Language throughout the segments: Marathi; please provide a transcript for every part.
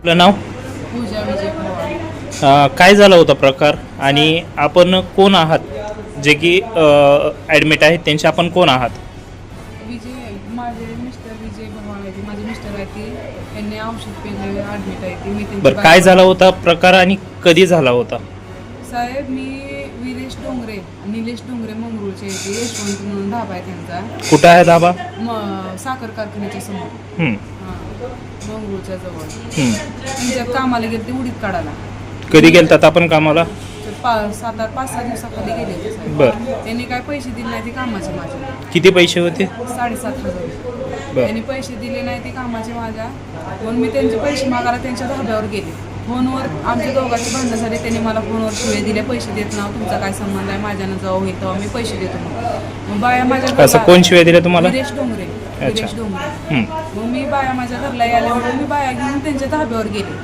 आपलं नाव? पूजा विजय पवार अ, काय झाला होता प्रकार? आणि आपण कोण आहात? जे की ॲडमिट आहेत त्यांचे आपण कोण आहात? विजय माझे मिस्टर विजय भगवान आहे माझे मिस्टर आहे ते. त्यांनी औषध पेले ॲडमिट आहे. ते मी त्यांची बरं काय झाला होता प्रकार आणि कधी झाला होता? साहेब मी डोंगरे निलेश डोंगरे मंगरूळचे ते यशवंत म्हणून ढाबा आहे त्यांचा. कुठं आहे धाबा? म साखर कारखान्याच्या समोर. हं, हां मंगरूळच्या जवळ. हं. त्यांच्यात कामाला गेले ते उडीत काढायला. कधी गेलतात आपण कामाला? तर पा सात आठ पाच सहा दिवसाखाली गेले होते साहेब. बरं. त्यांनी काय पैसे दिले नाही ते कामाचे माझे. किती पैसे होते? साडेसात हजार. रुपये. बरं. त्यांनी पैसे दिले नाही ते कामाचे माझ्या. म्हणून मी त्यांचे पैसे मागायला त्यांच्या धाब्यावर गेले. फोनवर आमच्या दोघांचे भांडणं झाले त्यांनी मला फोनवर शिवे दिले पैसे देत ना तुमचा काय संबंध आहे? माझ्यानं जाऊ होईल तेव्हा मी पैसे देतो मग. मग बाया माझ्या असं कोण शिवाय दिले तुम्हाला? विरेश डोंगरे. हं. मग मी बाया माझ्या घरला आल्यामुळे मी बाया घेऊन त्यांच्या धाब्यावर गेले.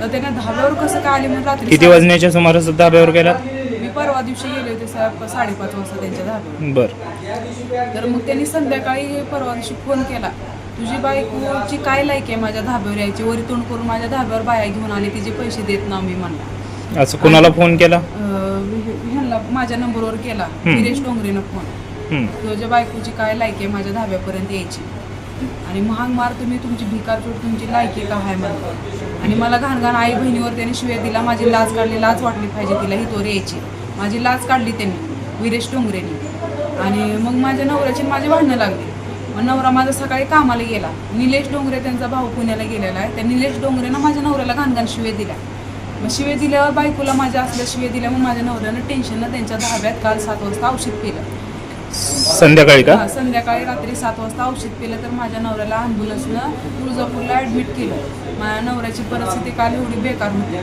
तर त्यांना धाब्यावर कसं काय आले म्हणून रात्री किती वाजण्याच्या सुमारास धाब्यावर गेलात? मी परवा दिवशी गेले होते साडेपाच वाजता त्यांच्या धाब्यावर. बरं. तर मग त्यांनी संध्याकाळी परवा दिवशी फोन केला. तुझी बायकोची काय लायक आहे माझ्या धाब्यावर यायची? वरी तोंड करून माझ्या धाब्यावर बाया घेऊन आली तिचे पैसे देत ना मी म्हणला. असं कुणाला फोन केला? अं, ह्यांना माझ्या नंबरवर केला हम्म. विरेश डोंगरेनं फोन हं. तुझ्या बायकोची काय लायकी आहे माझ्या धाब्यापर्यंत यायची. आणि महाग मार तुम्ही तुमची भिकारचोट तुमची लायकी का आहे म्हणतो आणि मला घाण घाण आई बहिणीवर त्यांनी शिव्या दिला माझी लाज काढली लाज वाटली पाहिजे तिला ही तोर यायची. माझी लाज काढली त्यांनी विरेश डोंगरेने. आणि मग माझ्या नवऱ्याची आणि माझी भांडणं लागली. मग नवरा माझा सकाळी कामाला गेला. निलेश डोंगरे त्यांचा भाऊ पुण्याला गेलेला आहे. त्या निलेश डोंगरेनं माझ्या नवऱ्याला घाण घाण शिवे दिल्या. मग शिवे दिल्यावर बायकोला माझ्या असल्या शिवे दिल्या. मग माझ्या नवऱ्यानं टेन्शननं त्यांच्या धाब्यात काल सात वाजता औषध केलं संध्याकाळी का? हा, संध्याकाळी रात्री सात वाजता औषध केलं तर माझ्या नवऱ्याला अँब्युलन्सनं तुळजापूरला ऍडमिट केलं. माझ्या नवऱ्याची परिस्थिती काल एवढी बेकार होती.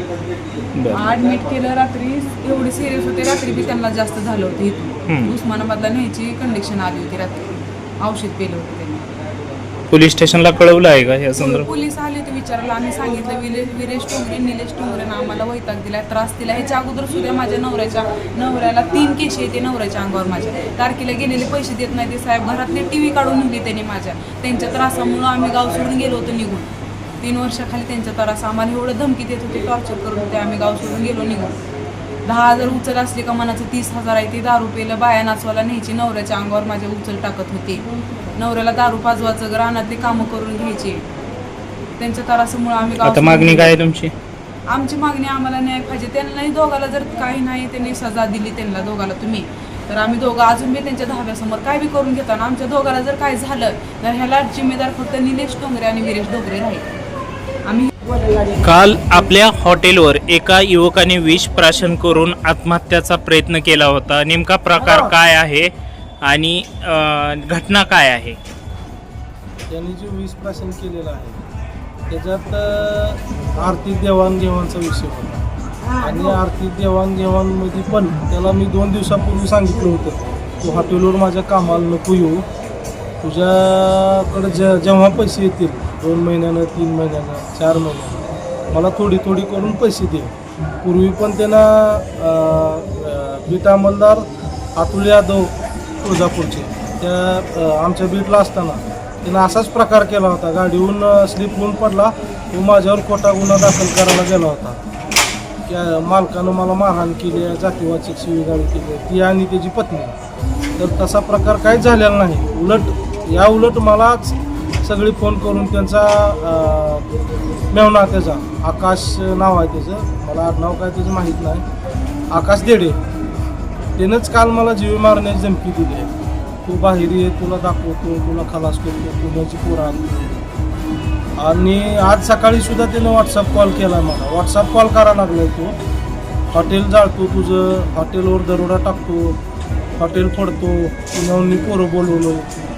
बरं. ऍडमिट केलं रात्री एवढी सिरियस होते रात्री बी त्यांना जास्त झालं होतं इथून. हम्म. उस्मानाबादला न्यायची कंडिशन आली होती रात्री. औषध पेलं होतं त्यांनी. पोलीस स्टेशनला कळवलं आहे का या संदर्भात? पोलीस आले होते विचारायला. आम्ही सांगितलं विले विरेश टोंगरे निलेश टोंगरेनं आम्हाला वैताग दिला त्रास दिला ह्याच्या अगोदर सुद्धा माझ्या नवऱ्याच्या नवऱ्याला तीन केशी येते नवऱ्याच्या अंगावर माझ्या. तारखेला गेलेले पैसे देत नाही ते साहेब. घरातली टी व्ही काढून नेली त्यांनी माझ्या. त्यांच्या त्रासामुळं आम्ही गाव सोडून गेलो होतो निघून. तीन वर्षाखाली त्यांचा त्रास आम्हाला एवढं धमकी देत होते टॉर्चर करत होते. आम्ही गाव सोडून गेलो निघून. दहा हजार उचल असली का मनाचं तीस हजार आहे ते दारू पेलं बाया नाचवायला न्यायची नवऱ्याच्या अंगावर माझ्या उचल टाकत होते. नवऱ्याला दारू पाजवायचं रानातली कामं करून घ्यायची. त्यांच्या त्रासामुळे आम्ही आता मागणी. काय आहे तुमची? आमची मागणी आम्हाला न्याय पाहिजे. त्यांनाही दोघाला जर काही नाही त्यांनी सजा दिली त्यांना दोघाला तुम्ही. तर आम्ही दोघं अजून बी त्यांच्या धाब्यासमोर काय बी करून घेतो. आणि आमच्या दोघाला जर काय झालं तर ह्याला जिम्मेदार फक्त निलेश डोंगरे आणि विरेश डोंगरे राहील. काल आपल्या हॉटेलवर एका युवकाने विष प्राशन करून आत्महत्याचा प्रयत्न केला होता. नेमका प्रकार काय आहे आणि अं, घटना काय आहे? त्यांनी जे वीज प्राशन केलेलं आहे त्याच्यात अ, आर्थिक देवाणघेवाणचा विषय होता. आणि आर्थिक देवाणघेवाणमध्ये पण त्याला मी दोन दिवसापूर्वी सांगितलं होतं तू हॉटेलवर माझ्या कामाला नको येऊ. तुझ्याकडे जे जेव्हा पैसे येतील दोन महिन्यानं तीन महिन्यानं चार महिन्यानं. मला थोडी थोडी करून पैसे दे. पूर्वी पण त्यांना बीट अंमलदार अतुल यादव तुळजापूरचे त्या आमच्या बीटला असताना त्यानं असाच प्रकार केला होता. गाडीहून स्लिप होऊन पडला तो माझ्यावर खोटा गुन्हा दाखल करायला गेला होता. त्या मालकानं मला मारहाण केली आहे जातीवाचक शिवीगाळी केली ती आणि त्याची पत्नी. तर तसा प्रकार काहीच झालेला नाही. उलट या उलट मलाच सगळी फोन करून त्यांचा मेवना त्याचा आकाश नाव आहे त्याचं. मला नाव काय त्याचं माहीत नाही. आकाश देडे. त्यानंच काल मला जीवे मारण्याची धमकी दिली आहे. तू बाहेर ये तुला दाखवतो तुला खलास करतो पुण्याची पोरं आणतो आणि आज सकाळी सुद्धा त्यानं व्हॉट्सअप कॉल केला मला. व्हॉट्सअप कॉल करा लागलाय तो. हॉटेल जाळतो तुझं. हॉटेलवर दरोडा टाकतो. हॉटेल फोडतो पुण्याहून मी पोरं बोलवलो.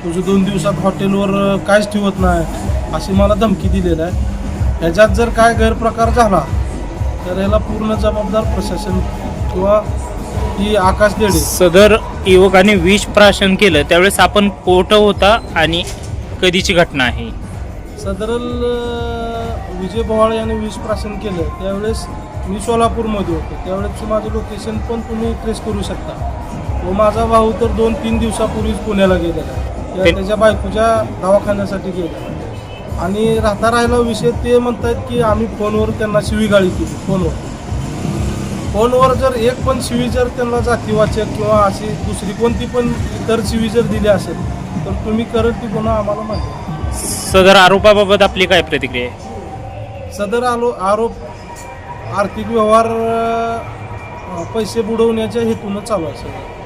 तुझं दोन दिवसात हॉटेलवर काहीच ठेवत नाही अशी मला धमकी दिलेलं आहे. ह्याच्यात जर काय गैरप्रकार झाला तर याला पूर्ण जबाबदार प्रशासन किंवा ही आकाश देडे. सदर युवकाने विष प्राशन केलं त्यावेळेस आपण कोठं होता आणि कधीची घटना आहे? सदरल विजय भवाळे यांनी वीज प्राशन केलं त्यावेळेस मी सोलापूरमध्ये होतो. त्यावेळेस माझं लोकेशन पण तुम्ही ट्रेस करू शकता. व माझा भाऊ तर दोन तीन दिवसापूर्वीच पुण्याला गेलेला ते- त्याच्या बायकोच्या दवाखान्यासाठी गेला आणि राहता राहिला विषय ते म्हणतात की आम्ही फोनवर त्यांना शिवीगाळी केली फोनवर. फोनवर जर एक पण शिवी जर त्यांना जातीवाचक किंवा अशी दुसरी कोणती पण इतर शिवी जर दिली असेल तर तुम्ही करत ती पुन्हा आम्हाला माहिती. सदर आरोपाबाबत आपली काय प्रतिक्रिया आहे? सदर आलो आरोप आर्थिक व्यवहार अं, पैसे बुडवण्याच्या हेतूनं चालू सगळं.